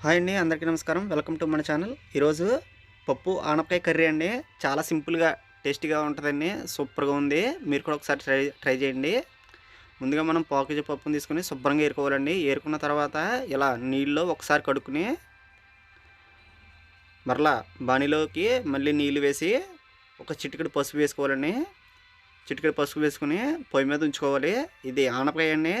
Hi అండి అందరికీ నమస్కారం. వెల్కమ్ టు మన ఛానల్. ఈరోజు పప్పు ఆనపకాయ కర్రీ అండి. చాలా సింపుల్గా టేస్టీగా ఉంటుందండి. సూపర్గా ఉంది. మీరు కూడా ఒకసారి ట్రై ట్రై చేయండి. ముందుగా మనం పావు పప్పుని పప్పును తీసుకుని శుభ్రంగా ఏరుకోవాలండి. ఏరుకున్న తర్వాత ఇలా నీళ్ళలో ఒకసారి కడుక్కుని మరలా బాణీలోకి మళ్ళీ నీళ్ళు వేసి ఒక చిటికెడు పసుపు వేసుకోవాలండి. చిటికెడు పసుపు వేసుకుని పొయ్యి మీద ఉంచుకోవాలి. ఇది ఆనపకాయ అండి.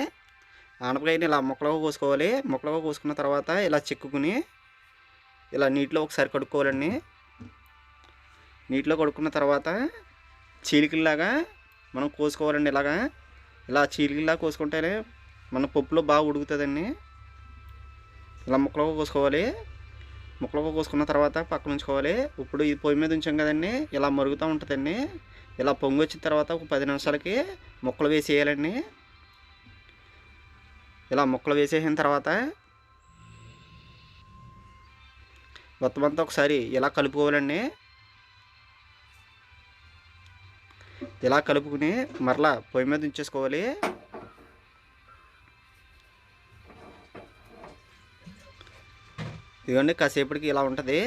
ఆనపకాయని ఇలా ముక్కలుగా కోసుకోవాలి. ముక్కలుగా కోసుకున్న తర్వాత ఇలా చిక్కుకుని ఇలా నీటిలో ఒకసారి కడుక్కోవాలండి. నీటిలో కడుక్కున్న తర్వాత చీలికల్లాగా మనం కోసుకోవాలండి ఇలాగా. ఇలా చీలికల్లా కోసుకుంటేనే మన పప్పులో బాగా ఉడుకుతుందండి. ఇలా ముక్కలుగా కోసుకోవాలి. ముక్కలుగా కోసుకున్న తర్వాత పక్కన ఉంచుకోవాలి. ఇప్పుడు ఈ పొయ్యి మీద ఉంచాం కదండి. ఇలా మరుగుతూ ఉంటుందండి. ఇలా పొంగి వచ్చిన తర్వాత ఒక పది నిమిషాలకి ముక్కలు వేసేయాలండి. ఇలా ముక్కలు వేసేసిన తర్వాత మొత్తం అంతా ఒకసారి ఇలా కలుపుకోవాలండి. ఇలా కలుపుకుని మరలా పొయ్యి మీద ఉంచేసుకోవాలి. ఇదిగోండి కాసేపటికి ఇలా ఉంటుంది.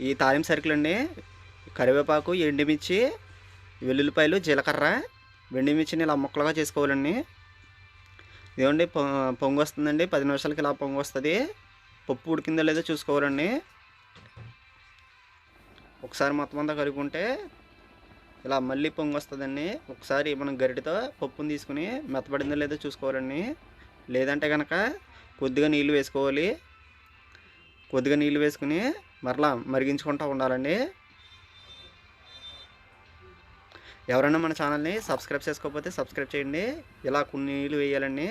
ఈ తాలింపు సరుకులు అండి. కరివేపాకు ఎండుమిర్చి వెల్లుల్లిపాయలు జీలకర్ర వెండిమిర్చిని ఇలా ముక్కలుగా చేసుకోవాలండి. ఇదిగోండి పొంగు వస్తుందండి పది నిమిషాలకి ఇలా పొంగు వస్తుంది పప్పు ఉడికిందో లేదో చూసుకోవాలండి. ఒకసారి మొత్తం అంతా కలుపుకుంటే ఇలా మళ్ళీ పొంగు వస్తుందండి ఒకసారి మనం గరిటితో పప్పుని తీసుకుని మెత్తబడిందో లేదో చూసుకోవాలండి. లేదంటే కనుక కొద్దిగా నీళ్ళు వేసుకోవాలి. కొద్దిగా నీళ్ళు వేసుకుని మరలా మరిగించుకుంటూ ఉండాలండి. ఎవరైనా మన ఛానల్ని సబ్స్క్రైబ్ చేసుకోకపోతే సబ్స్క్రైబ్ చేయండి. ఇలా కొన్ని నీళ్ళు వేయాలండి.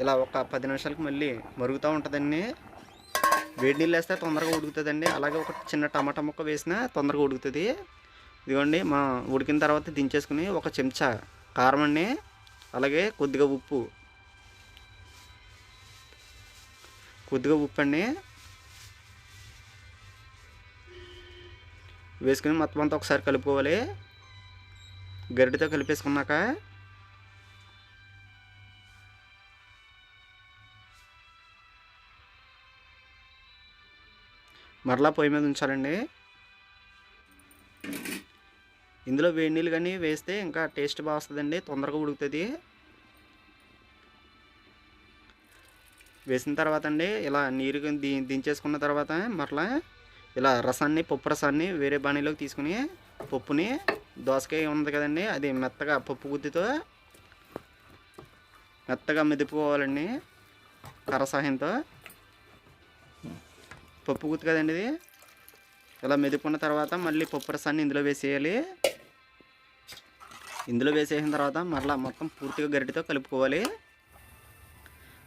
ఇలా ఒక పది నిమిషాలకి మళ్ళీ మరుగుతూ ఉంటుందండి. వేడి నీళ్ళు వేస్తే తొందరగా ఉడుకుతుందండి. అలాగే ఒక చిన్న టమాటా ముక్క వేసినా తొందరగా ఉడుకుతుంది. ఇదిగోండి మా ఉడికిన తర్వాత దించేసుకుని ఒక చెంచా కారం అండి. అలాగే కొద్దిగా ఉప్పు. కొద్దిగా ఉప్పు అండి. వేసుకుని మొత్తం అంతా ఒకసారి కలుపుకోవాలి. గరిటెతో కలిపేసుకున్నాక మరలా పొయ్యి మీద ఉంచాలండి. ఇందులో వేడి నీళ్ళు కానీ వేస్తే ఇంకా టేస్ట్ బాగా వస్తుందండి తొందరగా ఉడుకుతుంది. వేసిన తర్వాత అండి ఇలా నీరు దించేసుకున్న తర్వాత మరలా ఇలా రసాన్ని పప్పు రసాన్ని వేరే బాణీలోకి తీసుకుని పప్పుని దోసకాయ ఉంది కదండి అది మెత్తగా పప్పు గుత్తితో మెత్తగా మెదుపుకోవాలండి కర్ర సహాయంతో పప్పు గుత్తు కదండి ఇది. ఇలా మెదుపుకున్న తర్వాత మళ్ళీ పప్పు రసాన్ని ఇందులో వేసేయాలి. ఇందులో వేసేసిన తర్వాత మరలా మొత్తం పూర్తిగా గరిటితో కలుపుకోవాలి.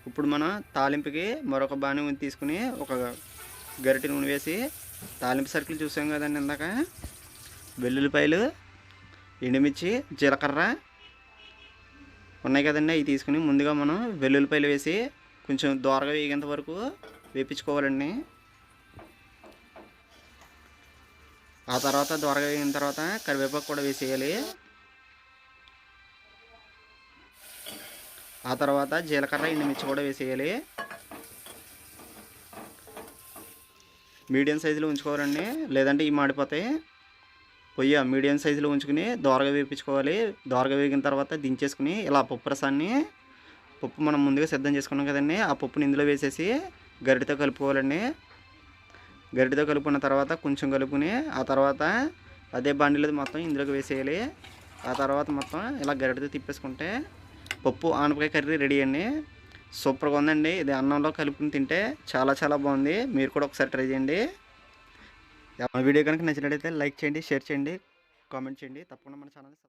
ఇప్పుడు మనం తాలింపుకి మరొక బాణి తీసుకుని ఒక గరిటె నూనె వేసి తాలింపు సరుకులు చూసాం కదండి ఇందాక. వెల్లుల్లిపాయలు ఎండుమిర్చి జీలకర్ర ఉన్నాయి కదండి. అవి తీసుకుని ముందుగా మనం వెల్లుల్లిపాయలు వేసి కొంచెం దోరగా వేగేంత వరకు వేపించుకోవాలండి. ఆ తర్వాత దోరగా వేగిన తర్వాత కరివేపాకు కూడా వేసేయాలి. ఆ తర్వాత జీలకర్ర ఎండుమిర్చి కూడా వేసేయాలి. మీడియం సైజులో ఉంచుకోవాలండి. లేదంటే ఈ మాడిపోతాయి పొయ్య మీడియం సైజులో ఉంచుకుని దోరగా వేపించుకోవాలి. దోరగా వేగిన తర్వాత దించేసుకుని ఇలా పప్పు రసాన్ని పప్పు మనం ముందుగా సిద్ధం చేసుకున్నాం కదండి. ఆ పప్పుని ఇందులో వేసేసి గరిటతో కలుపుకోవాలండి. గరిటతో కలుపుకున్న తర్వాత కొంచెం కలుపుకుని ఆ తర్వాత అదే బండిలో మొత్తం ఇందులోకి వేసేయాలి. ఆ తర్వాత మొత్తం ఇలా గరిటతో తిప్పేసుకుంటే పప్పు ఆనపకాయ కర్రీ రెడీ అండి. సూపర్గా ఉందండి. ఇది అన్నంలో కలుపుకుని తింటే చాలా చాలా బాగుంది. మీరు కూడా ఒకసారి ట్రై చేయండి. మా వీడియో కనుక నచ్చినట్లయితే లైక్ చేయండి షేర్ చేయండి కామెంట్ చేయండి. తప్పకుండా మన ఛానల్